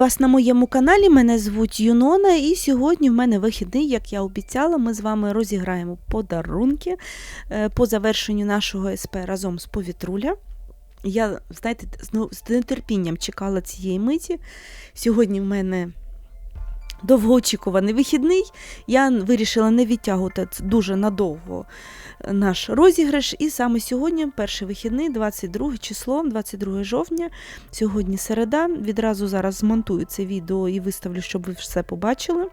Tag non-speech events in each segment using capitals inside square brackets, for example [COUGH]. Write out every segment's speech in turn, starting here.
вас на моєму каналі. Мене звуть Юнона, і сьогодні в мене вихідний, як я обіцяла, ми з вами розіграємо подарунки е, по завершенню нашого СП разом з повітруля. Я, знаєте, з- з нетерпінням чекала цієї миті. Сьогодні в мене довгоочікуваний вихідний. Я вирішила не відтягувати дуже надовго е, наш розіграш. І саме сьогодні, перший вихідний, 22 число, 22 жовтня. Сьогодні середа. Відразу зараз змонтую це відео і виставлю, щоб ви все побачили.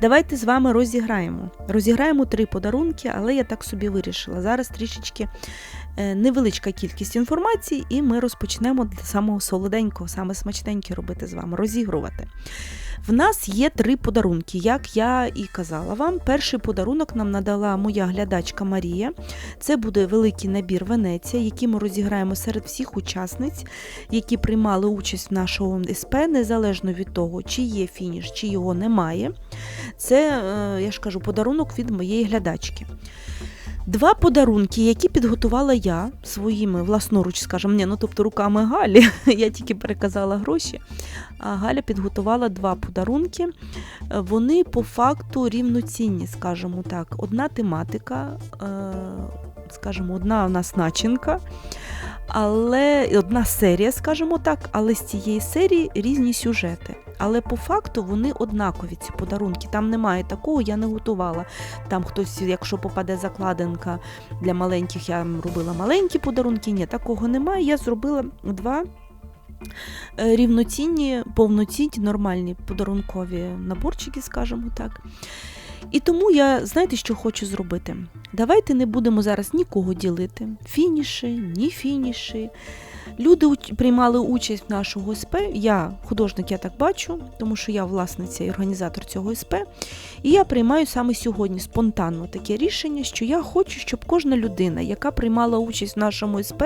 Давайте з вами розіграємо. Розіграємо три подарунки, але я так собі вирішила. Зараз трішечки е, невеличка кількість інформації, і ми розпочнемо самого солоденького, саме смачненьке робити з вами, розігрувати. В нас є три подарунки, як я і казала вам. Перший подарунок нам надала моя глядачка Марія. Це буде великий набір Венеція, який ми розіграємо серед всіх учасниць, які приймали участь в нашому СП, незалежно від того, чи є фініш, чи його немає. Це, е, я ж кажу, подарунок від моєї глядачки. Два подарунки, які підготувала я своїми власноруч, скажімо, ні, ну тобто руками Галі. [LAUGHS] Я тільки переказала гроші. А Галя підготувала два подарунки. Е, Вони по факту рівноцінні, скажімо так. Одна тематика, е, скажімо, одна у нас начинка, але одна серія, скажімо так, але з цієї серії різні сюжети. Але по факту вони однакові, ці подарунки. Там немає такого, я не готувала. Там хтось, якщо попаде закладинка для маленьких, я робила маленькі подарунки. Ні, такого немає. Я зробила два е, рівноцінні, повноцінні, нормальні подарункові наборчики, скажімо так. І тому я, знаєте, що хочу зробити? Давайте не будемо зараз нікого ділити. Фініші, ні фініші. Люди приймали участь в нашого СП. Я художник, я так бачу, тому що я власниця і організатор цього СП. І я приймаю саме сьогодні спонтанно таке рішення, що я хочу, щоб кожна людина, яка приймала участь в нашому СП,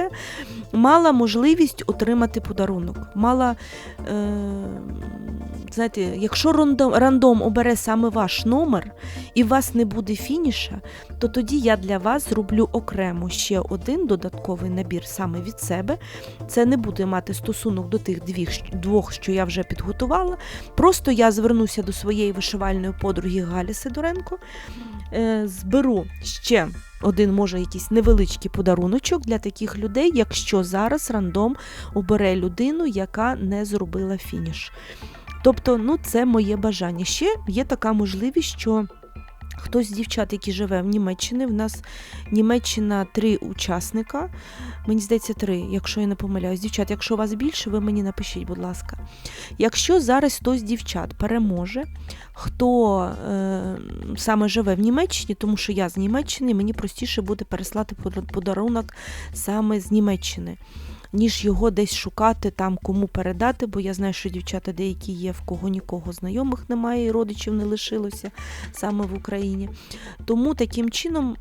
мала можливість отримати подарунок. Мала, е, знаєте, якщо рандом, рандом обере саме ваш номер і у вас не буде фініша, то тоді я для вас зроблю окремо ще один додатковий набір саме від себе. Це не буде мати стосунок до тих двох, що я вже підготувала. Просто я звернуся до своєї вишивальної подруги Галі Сидоренко, е, зберу ще один, може, якийсь невеличкий подаруночок для таких людей, якщо зараз рандом обере людину, яка не зробила фініш. Тобто, ну, це моє бажання. Ще є така можливість, що хтось з дівчат, які живе в Німеччині, в нас Німеччина три учасника. Мені здається, три, якщо я не помиляюсь. Дівчат, якщо вас більше, ви мені напишіть, будь ласка. Якщо зараз хтось з дівчат переможе, хто е, саме живе в Німеччині, тому що я з Німеччини, мені простіше буде переслати подарунок саме з Німеччини. Ніж його десь шукати, там кому передати, бо я знаю, що дівчата деякі є, в кого нікого знайомих немає, і родичів не лишилося саме в Україні. Тому таким чином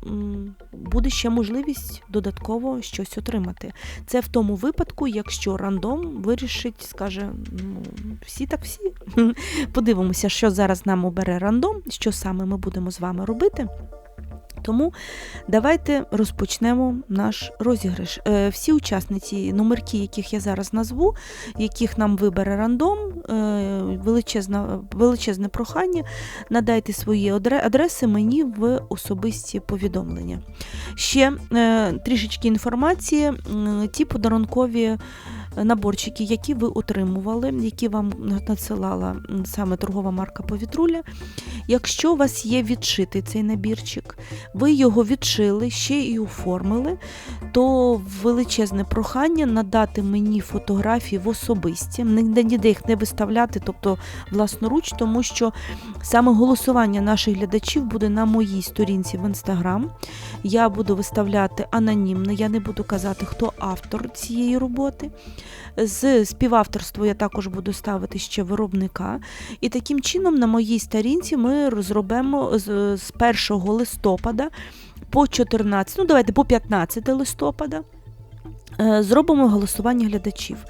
буде ще можливість додатково щось отримати. Це в тому випадку, якщо рандом вирішить, скаже, ну, всі так всі. [LAUGHS] Подивимося, що зараз нам обере рандом, що саме ми будемо з вами робити. Тому давайте розпочнемо наш розіграш. Е, Всі учасниці, номерки, яких я зараз назву, яких нам вибере рандом, е, величезна, величезне прохання, надайте свої адреси мені в особисті повідомлення. Ще е, трішечки інформації, ті подарункові наборчики, які ви отримували, які вам надсилала саме торгова марка Повітруля. Якщо у вас є відшитий цей набірчик, ви його відшили, ще і оформили, то величезне прохання надати мені фотографії в особисті, ніде їх не виставляти, тобто власноруч, тому що саме голосування наших глядачів буде на моїй сторінці в інстаграм. Я буду виставляти анонімно, я не буду казати, хто автор цієї роботи. З співавторства я також буду ставити ще виробника. І таким чином на моїй сторінці ми розробимо з 1 листопада по 14, ну давайте по 15 листопада. Е, Зробимо голосування глядачів.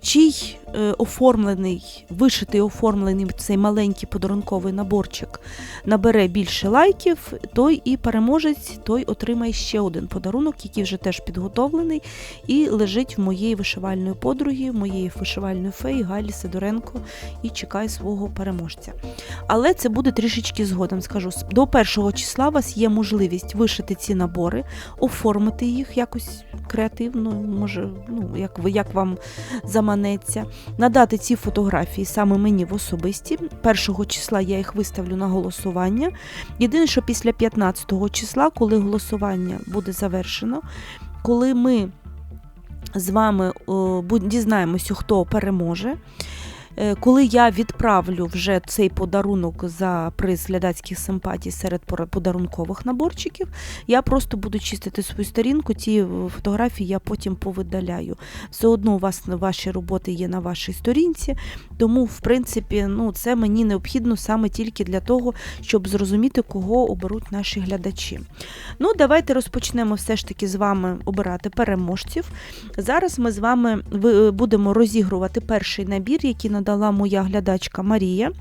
Чий е, оформлений, вишитий оформлений цей маленький подарунковий наборчик набере більше лайків, той і переможець, той отримає ще один подарунок, який вже теж підготовлений і лежить в моєї вишивальної подруги, моєї вишивальної феї Галі Сидоренко і чекає свого переможця. Але це буде трішечки згодом. Скажу, до першого числа у вас є можливість вишити ці набори, оформити їх якось креативно, може, ну як ви як вам заманеться, надати ці фотографії саме мені в особисті. Першого числа я їх виставлю на голосування. Єдине, що після 15 числа, коли голосування буде завершено, коли ми з вами дізнаємося, хто переможе. Е, Коли я відправлю вже цей подарунок за приз глядацьких симпатій серед подарункових наборчиків, я просто буду чистити свою сторінку. Ті е, фотографії я потім повидаляю. Все одно у вас ваші роботи є на вашій сторінці, тому, в принципі, ну, це мені необхідно саме тільки для того, щоб зрозуміти, кого оберуть наші глядачі. Ну, давайте розпочнемо все ж таки з вами обирати переможців. Зараз ми з вами будемо розігрувати перший набір, який надала моя глядачка Марія.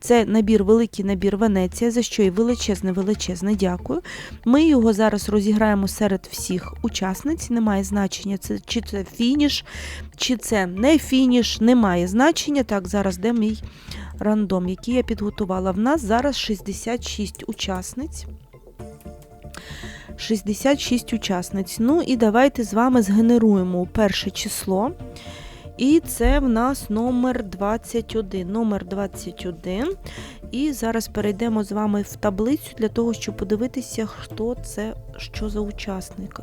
Це набір, великий набір Венеція, за що їй величезне, величезне дякую. Ми його зараз розіграємо серед всіх учасниць. Немає значення, це, чи це фініш, чи це не фініш, немає значення. Так, зараз де мій рандом, який я підготувала. В нас зараз 66 учасниць. 66 учасниць. Ну і давайте з вами згенеруємо перше число. І це в нас номер 21. Номер 21. І зараз перейдемо з вами в таблицю для того, щоб подивитися, хто це, що за учасник.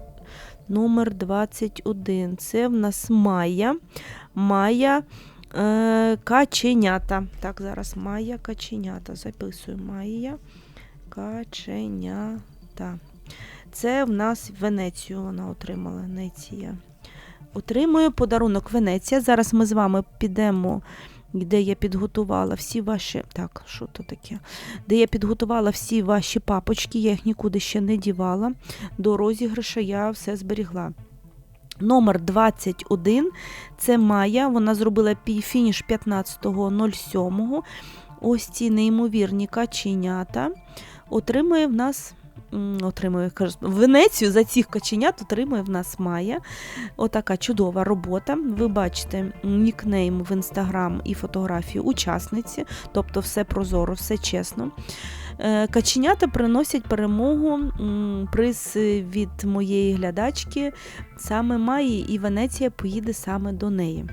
Номер 21. Це в нас Майя. Майя е, Каченята. Так, зараз Майя Каченята. Записую Майя Каченята. Це в нас Венецію вона отримала. Венеція. Отримує подарунок Венеція. Зараз ми з вами підемо, де я підготувала всі ваші. Так, що то таке? Де я підготувала всі ваші папочки, я їх нікуди ще не дівала. До розіграша я все зберігла. Номер 21 це Майя. Вона зробила фініш 15.07. Ось ці неймовірні каченята. Отримує в нас. Отримує Венецію за цих каченят отримує в нас Майя. Отака чудова робота. Ви бачите нікнейм в інстаграм і фотографію учасниці, тобто все прозоро, все чесно. Е, Каченята приносять перемогу, приз від моєї глядачки саме Майї, і Венеція поїде саме до неї.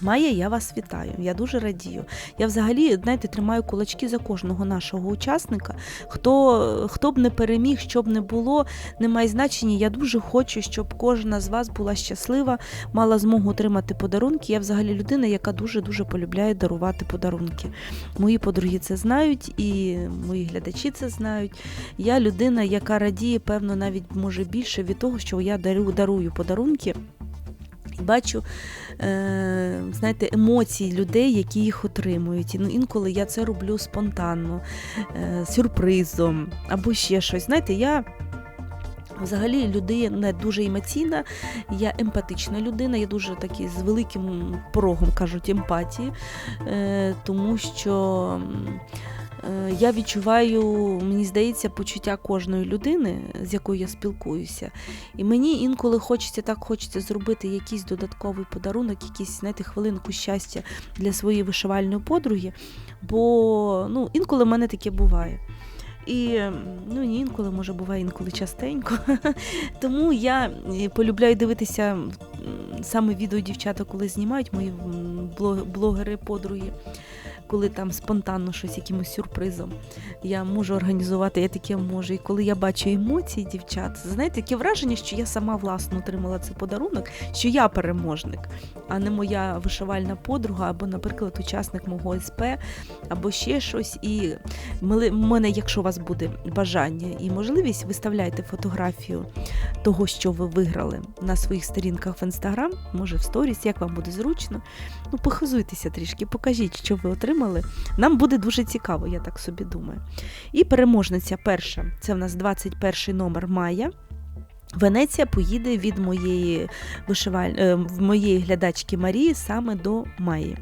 Майя, я вас вітаю. Я дуже радію. Я взагалі, знаєте, тримаю кулачки за кожного нашого учасника. Хто, хто б не переміг, що б не було, не має значення. Я дуже хочу, щоб кожна з вас була щаслива, мала змогу отримати подарунки. Я взагалі людина, яка дуже-дуже полюбляє дарувати подарунки. Мої подруги це знають, і мої глядачі це знають. Я людина, яка радіє, певно, навіть може більше від того, що я дарю, дарую подарунки. Бачу, е, знаєте, емоції людей, які їх отримують. І, Ну, інколи я це роблю спонтанно, е, сюрпризом або ще щось. Знаєте, я взагалі людина дуже емоційна, я емпатична людина, я дуже такий з великим порогом кажуть емпатії, е, тому що. Е, Я відчуваю, мені здається, почуття кожної людини, з якою я спілкуюся. І мені інколи хочеться так хочеться зробити якийсь додатковий подарунок, якийсь, знаєте, хвилинку щастя для своєї вишивальної подруги. Бо ну, інколи в мене таке буває. І ну, не інколи, може, буває інколи частенько. [LAUGHS] Тому я е, полюбляю дивитися саме відео дівчата, коли знімають мої блогери, подруги, коли там спонтанно щось якимось сюрпризом. Я можу організувати, я таке можу. І коли я бачу емоції дівчат, знаєте, таке враження, що я сама власно отримала цей подарунок, що я переможник, а не моя вишивальна подруга, або, наприклад, учасник мого СП, або ще щось. І в мене, якщо у вас буде бажання і можливість, виставляйте фотографію того, що ви виграли на своїх сторінках в інстаграм, може в сторіс, як вам буде зручно. Ну, похизуйтеся трішки, покажіть, що ви отримали. Нам буде дуже цікаво, я так собі думаю. І переможниця перша це в нас 21 номер Майя. Венеція поїде від моєї вишиваль... е, моєї глядачки Марії саме до Майї.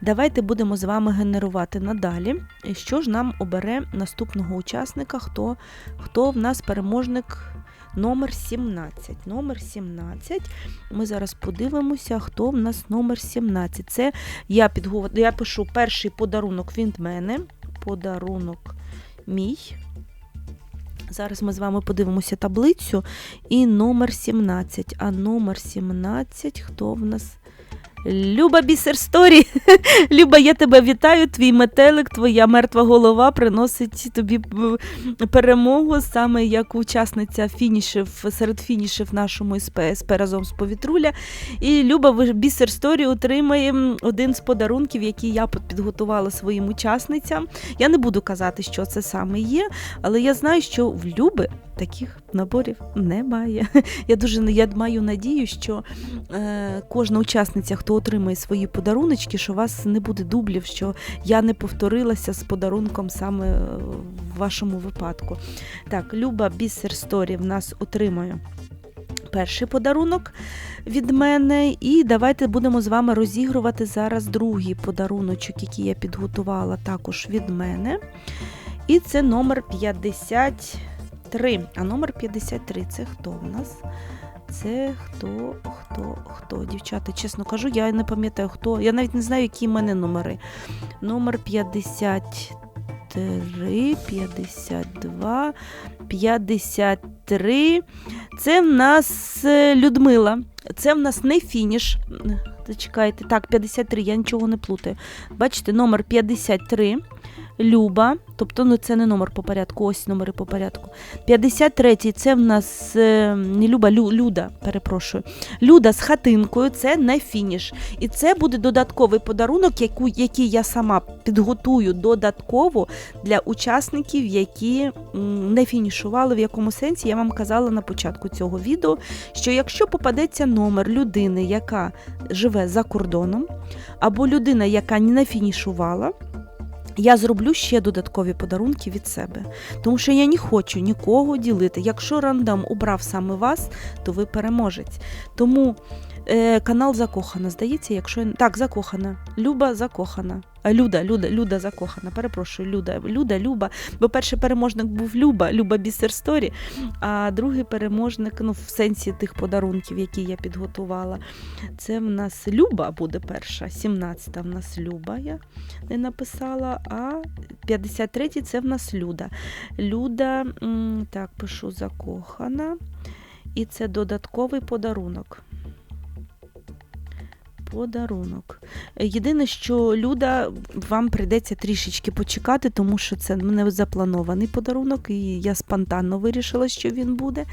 Давайте будемо з вами генерувати надалі. Що ж нам обере наступного учасника? Хто, хто в нас переможник номер 17? Номер 17. Ми зараз подивимося, хто в нас номер 17. Це я, підгов... я пишу перший подарунок від мене. Подарунок мій. Зараз ми з вами подивимося таблицю і номер 17. А номер 17, хто в нас? Люба Бісер Сторі. [LAUGHS] Люба, я тебе вітаю. Твій метелик, твоя мертва голова приносить тобі перемогу саме як учасниця фінішів серед фінішів нашому СП, СП разом з повітруля. І Люба ви- Бісер Сторі отримає один з подарунків, який я підготувала своїм учасницям. Я не буду казати, що це саме є, але я знаю, що в Люби таких наборів немає. [LAUGHS] Я дуже я маю надію, що е, кожна учасниця, хто отримає свої подаруночки, що у вас не буде дублів, що я не повторилася з подарунком саме е, в вашому випадку. Так, Люба Бісер Сторі в нас отримує. Перший подарунок від мене, і давайте будемо з вами розігрувати зараз другий подаруночок, який я підготувала також від мене. І це номер 53. А номер 53 це хто в нас? Це хто, хто, хто? Дівчата, чесно кажу, я не пам'ятаю хто. Я навіть не знаю, які в мене номери. Номер 53, 52, 53. Це в нас е, Людмила. Це в нас не фініш. Зачекайте, так, 53, я нічого не плутаю. Бачите, номер 53. Люба, тобто ну, це не номер по порядку, ось номери по порядку. 53-й це в нас е, не Люба, Лю, Люда, перепрошую. Люда з хатинкою, це не фініш. І це буде додатковий подарунок, яку, який я сама підготую додатково для учасників, які не фінішували. В якому сенсі я вам казала на початку цього відео, що якщо попадеться номер людини, яка живе за кордоном, або людина, яка не фінішувала, я зроблю ще додаткові подарунки від себе. Тому що я не хочу нікого ділити. Якщо рандом обрав саме вас, то ви переможець. Тому е, канал закохана, здається, якщо так, закохана. Люба закохана. Люда, Люда, Люда закохана. Перепрошую, Люда, Люда, Люба. Бо перший переможник був Люба, Люба Бісер Сторі, а другий переможник, ну, в сенсі тих подарунків, які я підготувала. Це в нас Люба буде перша, 17-та в нас Люба. Я не написала, а 53-й це в нас Люда. Люда, так, пишу закохана. І це додатковий подарунок. Подарунок. Єдине, що Люда, вам прийдеться трішечки почекати, тому що це мене запланований подарунок, і я спонтанно вирішила, що він буде.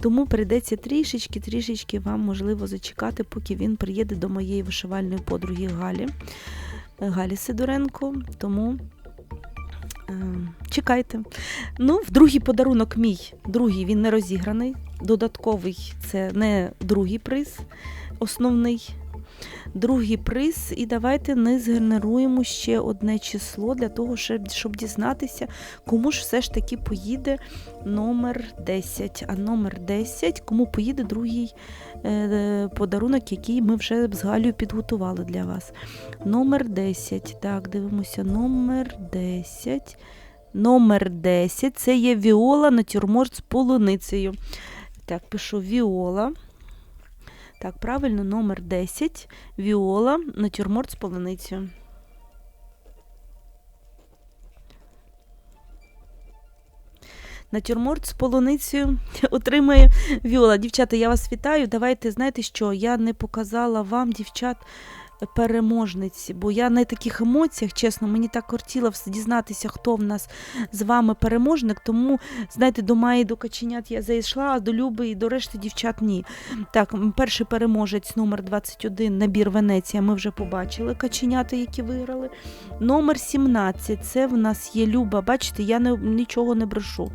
Тому прийдеться трішечки, трішечки вам можливо зачекати, поки він приїде до моєї вишивальної подруги Галі. Галі Сидоренко. Тому е, чекайте. Ну, в другий подарунок мій. Другий він не розіграний. Додатковий це не другий приз, основний. Другий приз, і давайте не згенеруємо ще одне число для того, щоб, дізнатися, кому ж все ж таки поїде номер 10. А номер 10, кому поїде другий е, подарунок, який ми вже з Галею підготували для вас. Номер 10. Так, дивимося, номер 10. Номер 10 це є Віола натюрморт з полуницею. Так, пишу Віола. Так, правильно, номер 10. Віола, натюрморт з полуницею. Натюрморт з полуницею [LAUGHS] отримає Віола. Дівчата, я вас вітаю. Давайте, знаєте що, я не показала вам, дівчат, переможниці, бо я на таких емоціях, чесно, мені так хотіло дізнатися, хто в нас з вами переможник. Тому, знаєте, до Маї, до Каченят я зайшла, а до Люби і до решти дівчат ні. Так, перший переможець номер 21, набір Венеція. Ми вже побачили каченята, які виграли. Номер 17, це в нас є Люба. Бачите, я не, нічого не брешу.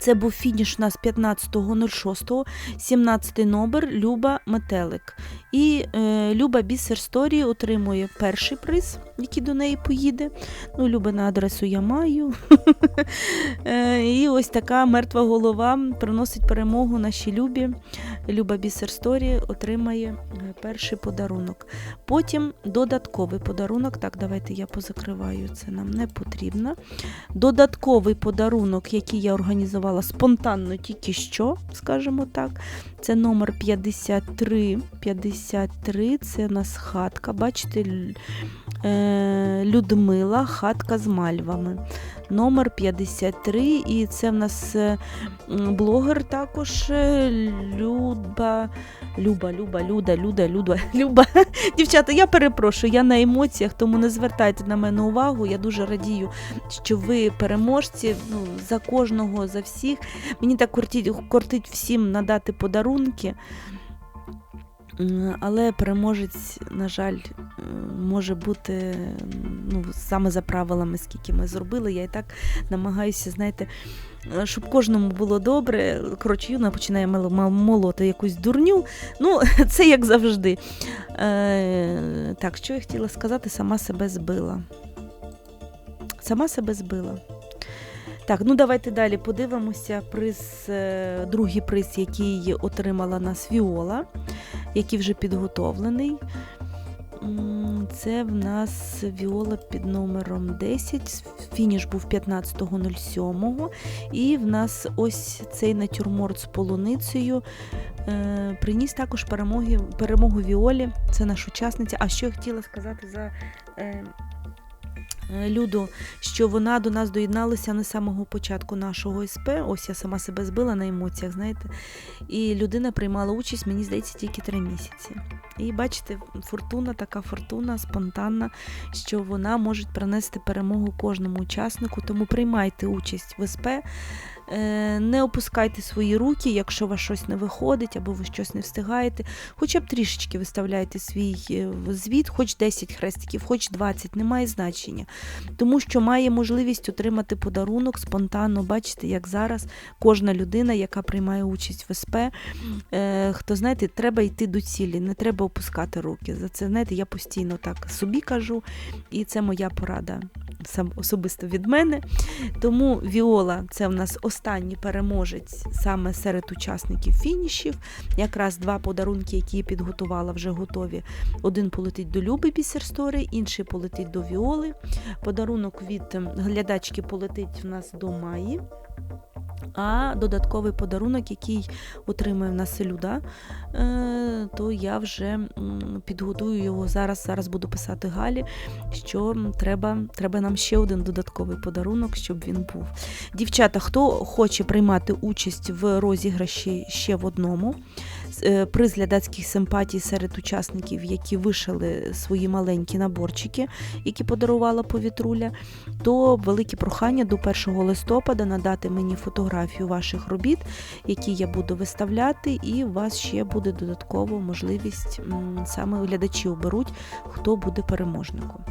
Це був фініш у нас 15.06, 17 номер Люба Метелик. І е, Люба Бісер Сторі отримує перший приз, який до неї поїде. Ну, Люба на адресу я маю. [LAUGHS] Е, І ось така мертва голова приносить перемогу нашій Любі. Люба Бісер Сторі отримає е, перший подарунок. Потім додатковий подарунок. Так, давайте я позакриваю, це нам не потрібно. Додатковий подарунок, який я організувала спонтанно тільки що, скажімо так. Це номер 53. 53 це у нас хатка. Бачите, е, Людмила, хатка з мальвами. Номер 53, і це в нас е, блогер також е, Люба. Люба, Люба, Люда, Люда, Люда, [LAUGHS] Люба. Дівчата, я перепрошую, я на емоціях, тому не звертайте на мене увагу. Я дуже радію, що ви переможці ну, за кожного, за всіх. Мені так кортить, кортить всім надати подарунки. Але переможець, на жаль, е, може бути ну, саме за правилами, скільки ми зробили. Я і так намагаюся, знаєте, е, щоб кожному було добре. Коротше, Юна починає молоти якусь дурню. Ну, [LAUGHS] це як завжди. Е, так, що я хотіла сказати, сама себе збила. Сама себе збила. Так, ну давайте далі подивимося. Приз, е, другий приз, який отримала нас Віола, який вже підготовлений. Це в нас Віола під номером 10. Фініш був 15.07. І в нас ось цей натюрморт з полуницею е, приніс також перемоги, перемогу Віолі. Це наша учасниця. А що я хотіла сказати за. Е, Люду, що вона до нас доєдналася не самого початку нашого СП. Ось я сама себе збила на емоціях, знаєте. І людина приймала участь, мені здається, тільки три місяці. І бачите, фортуна, така фортуна спонтанна, що вона може принести перемогу кожному учаснику. Тому приймайте участь в СП. Е, Не опускайте свої руки, якщо у вас щось не виходить або ви щось не встигаєте. Хоча б трішечки виставляйте свій е, звіт, хоч 10 хрестиків, хоч 20, немає значення. Тому що має можливість отримати подарунок спонтанно. Бачите, як зараз кожна людина, яка приймає участь в СП, е, хто знаєте, треба йти до цілі, не треба опускати руки. За це знаєте, я постійно так собі кажу, і це моя порада сам особисто від мене. Тому Віола це в нас останній переможець саме серед учасників фінішів. Якраз два подарунки, які я підготувала, вже готові. Один полетить до Люби Бісерстори, інший полетить до Віоли. Подарунок від ем, глядачки полетить в нас до Маї. А додатковий подарунок, який отримує в нас Люда, е, то я вже підготую його зараз. Зараз буду писати Галі, що треба, треба нам ще один додатковий подарунок, щоб він був. Дівчата, хто хоче приймати участь в розіграші ще в одному, приз глядацьких симпатій серед учасників, які вишили свої маленькі наборчики, які подарувала повітруля, то велике прохання до 1 листопада надати мені фотографію ваших робіт, які я буду виставляти, і у вас ще буде додатково можливість саме глядачі оберуть, хто буде переможником.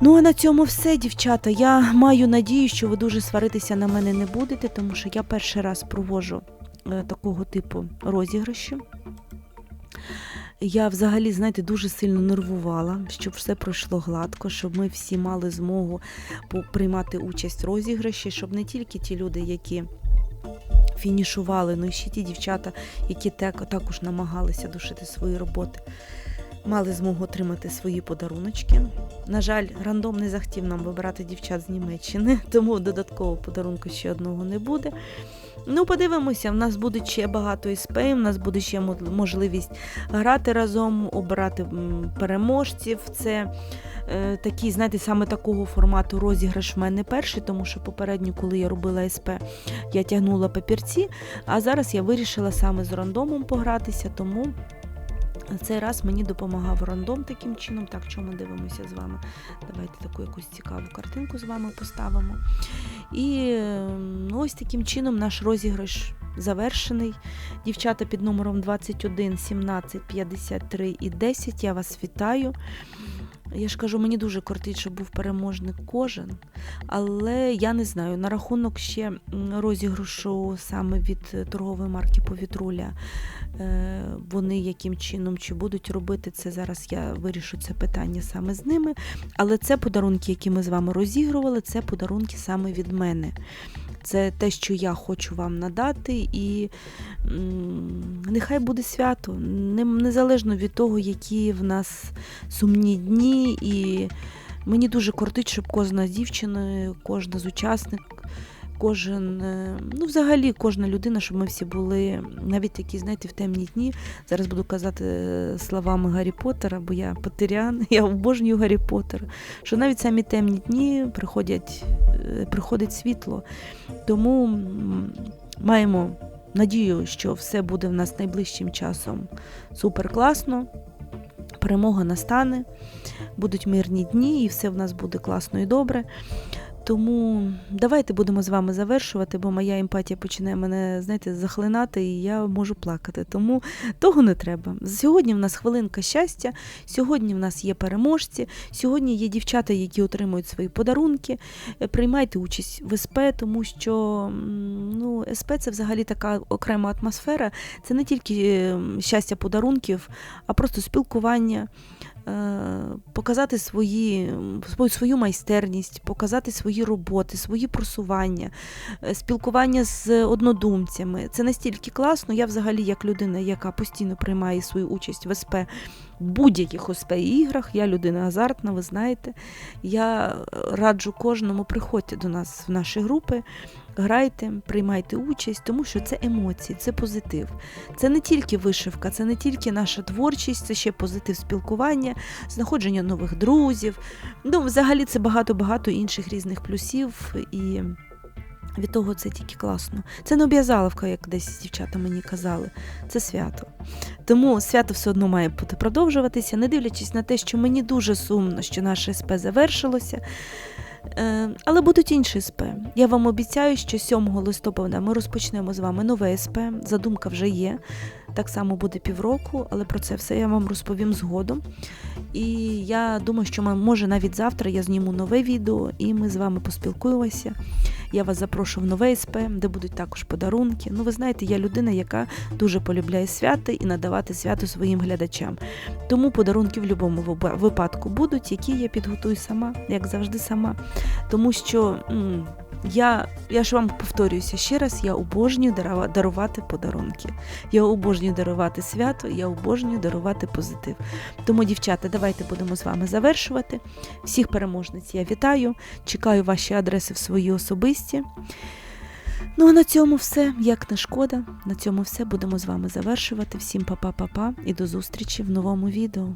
Ну, а на цьому все, дівчата. Я маю надію, що ви дуже сваритися на мене не будете, тому що я перший раз проводжу е, такого типу розіграші. Я взагалі, знаєте, дуже сильно нервувала, щоб все пройшло гладко, щоб ми всі мали змогу приймати участь в розіграші, щоб не тільки ті люди, які фінішували, ну і ще ті дівчата, які так- також намагалися душити свої роботи, мали змогу отримати свої подаруночки. На жаль, рандом не захотів нам вибирати дівчат з Німеччини, [LAUGHS] тому додаткового подарунку ще одного не буде. Ну, подивимося, в нас буде ще багато СП, в нас буде ще можливість грати разом, обирати переможців. Це е, такий, знаєте, саме такого формату розіграш в мене перший, тому що попередньо, коли я робила СП, я тягнула папірці, а зараз я вирішила саме з рандомом погратися, тому. Цей раз мені допомагав рандом таким чином. Так, що ми дивимося з вами? Давайте таку якусь цікаву картинку з вами поставимо. І ну, ось таким чином наш розіграш завершений. Дівчата під номером 21, 17, 53 і 10. Я вас вітаю. Я ж кажу, мені дуже кортить, щоб був переможник кожен, але я не знаю на рахунок ще м, розіграшу саме від торгової марки Повітруля. е, Вони яким чином чи будуть робити це зараз. Я вирішу це питання саме з ними. Але це подарунки, які ми з вами розігрували, це подарунки саме від мене. Це те, що я хочу вам надати, і нехай буде свято, незалежно від того, які в нас сумні дні. І мені дуже кортить, щоб кожна дівчина, кожна з учасник, кожен, е, ну взагалі кожна людина, щоб ми всі були навіть такі, знаєте, в темні дні. Зараз буду казати е, словами Гаррі Поттера, бо я потерян, [LAUGHS] я обожнюю Гаррі Поттера. Що навіть самі темні дні приходять, е, приходить світло. Тому маємо надію, що все буде в нас найближчим часом супер класно. Перемога настане, будуть мирні дні, і все в нас буде класно і добре. Тому давайте будемо з вами завершувати, бо моя емпатія починає мене, знаєте, захлинати, і я можу плакати. Тому того не треба. Сьогодні в нас хвилинка щастя, сьогодні в нас є переможці, сьогодні є дівчата, які отримують свої подарунки. Е, Приймайте участь в СП, тому що ну, СП це взагалі така окрема атмосфера. Це не тільки е, щастя подарунків, а просто спілкування. Е, Показати свої, свою- майстерність, показати свої роботи, свої просування, е, спілкування з однодумцями. Це настільки класно. Я взагалі, як людина, яка постійно приймає свою участь в СП будь-яких СП іграх, я людина азартна, ви знаєте. Я е, раджу кожному приходьте до нас в наші групи, грайте, приймайте участь, тому що це емоції, це позитив. Це не тільки вишивка, це не тільки наша творчість, це ще позитив спілкування, знаходження нових друзів. Ну, взагалі, це багато-багато інших різних плюсів і. Від того це тільки класно. Це не об'язаловка, як десь дівчата мені казали. Це свято. Тому свято все одно має бути продовжуватися, не дивлячись на те, що мені дуже сумно, що наше СП завершилося. Е, Але будуть інші СП. Я вам обіцяю, що 7 листопада ми розпочнемо з вами нове СП. Задумка вже є. Так само буде півроку, але про це все я вам розповім згодом. І я думаю, що може навіть завтра я зніму нове відео і ми з вами поспілкуємося. Я вас запрошу в нове СП, де будуть також подарунки. Ну, ви знаєте, я людина, яка дуже полюбляє свята і надавати свято своїм глядачам. Тому подарунки в будь-якому випадку будуть, які я підготую сама, як завжди сама. Тому що я, я ж вам повторююся ще раз, я обожнюю дарувати подарунки. Я обожнюю дарувати свято, я обожнюю дарувати позитив. Тому, дівчата, давайте будемо з вами завершувати. Всіх переможниць я вітаю. Чекаю ваші адреси в свої особисті. Ну а на цьому все, як не шкода. На цьому все будемо з вами завершувати. Всім па-па-па-па і до зустрічі в новому відео.